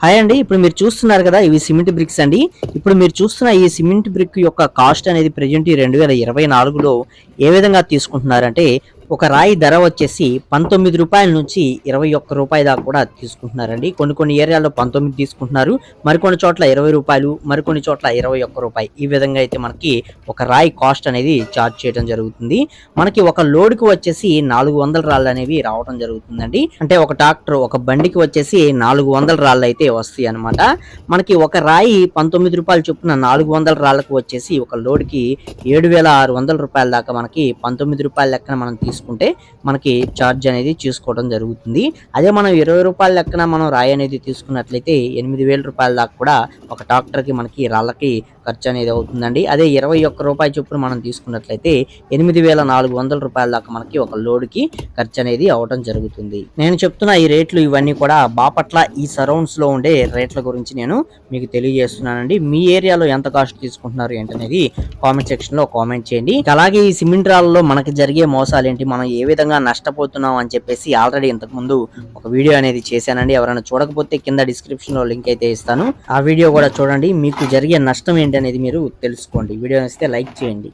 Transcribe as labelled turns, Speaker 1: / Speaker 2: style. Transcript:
Speaker 1: Hi అండి ఇప్పుడు మీరు చూస్తున్నారు కదా ఇవి సిమెంట్ బ్రిక్స్ అండి. ఇప్పుడు మీరు చూస్తున్న ఈ సిమెంట్ బ్రిక్ యొక్క కాస్ట్ అనేది ప్రజెంట్ ఈ రెండు వేల ఇరవై నాలుగులో ఏ విధంగా తీసుకుంటున్నారంటే ఒక రాయి ధర వచ్చేసి పంతొమ్మిది రూపాయల నుంచి ఇరవై ఒక్క రూపాయి దాకా కూడా తీసుకుంటున్నారండి. కొన్ని కొన్ని ఏరియాలో పంతొమ్మిది తీసుకుంటున్నారు. మరికొన్ని చోట్ల ఇరవై రూపాయలు మరికొన్ని చోట్ల ఇరవై ఒక్క రూపాయి. ఈ విధంగా అయితే మనకి ఒక రాయి కాస్ట్ అనేది చార్జ్ చేయడం జరుగుతుంది. మనకి ఒక లోడ్కి వచ్చేసి నాలుగు వందల రాళ్ళు అనేవి రావడం జరుగుతుందండి. అంటే ఒక ట్రాక్టర్ ఒక బండికి వచ్చేసి నాలుగు వందల రాళ్ళు అయితే వస్తాయి అనమాట మనకి ఒక రాయి పంతొమ్మిది రూపాయలు చొప్పున నాలుగు వందల రాళ్ళకు వచ్చేసి ఒక లోడ్కి ఏడు వేల ఆరు వందల రూపాయల దాకా మనకి పంతొమ్మిది రూపాయల లెక్కన మనం తీసుకుంటాం మనకి ఛార్జ్ అనేది చూసుకోవడం జరుగుతుంది. అదే మనం ఇరవై రూపాయల లెక్కన మనం రాయి అనేది తీసుకున్నట్లయితే ఎనిమిది వేల రూపాయల దాకా కూడా ఒక ట్రాక్టర్కి మనకి రాళ్ళకి ఖర్చు అనేది అవుతుందండి. అదే ఇరవై ఒక్క రూపాయి చొప్పున మనం తీసుకున్నట్లయితే ఎనిమిది వేల నాలుగు వందల రూపాయల దాకా మనకి ఒక లోడ్కి ఖర్చు అనేది అవడం జరుగుతుంది. నేను చెప్తున్న ఈ రేట్లు ఇవన్నీ కూడా బాపట్ల ఈ సరౌండ్స్లో ఉండే రేట్ల గురించి నేను మీకు తెలియజేస్తున్నానండి. మీ ఏరియాలో ఎంత కాస్ట్ తీసుకుంటున్నారు ఏంటనేది కామెంట్ సెక్షన్లో కామెంట్ చేయండి. అలాగే ఈ సిమెంట్ రాళ్ళలో మనకి జరిగే మోసాలు ఏంటి మనం ఏ విధంగా నష్టపోతున్నాం అని చెప్పేసి ఆల్రెడీ ఇంతకు ముందు ఒక వీడియో అనేది చేశానండి. ఎవరైనా చూడకపోతే కింద డిస్క్రిప్షన్లో లింక్ అయితే ఇస్తాను. ఆ వీడియో కూడా చూడండి. మీకు జరిగే నష్టం ఏంటి? అనేది మీరు తెలుసుకోండి. వీడియో ఇస్తే లైక్ చేయండి.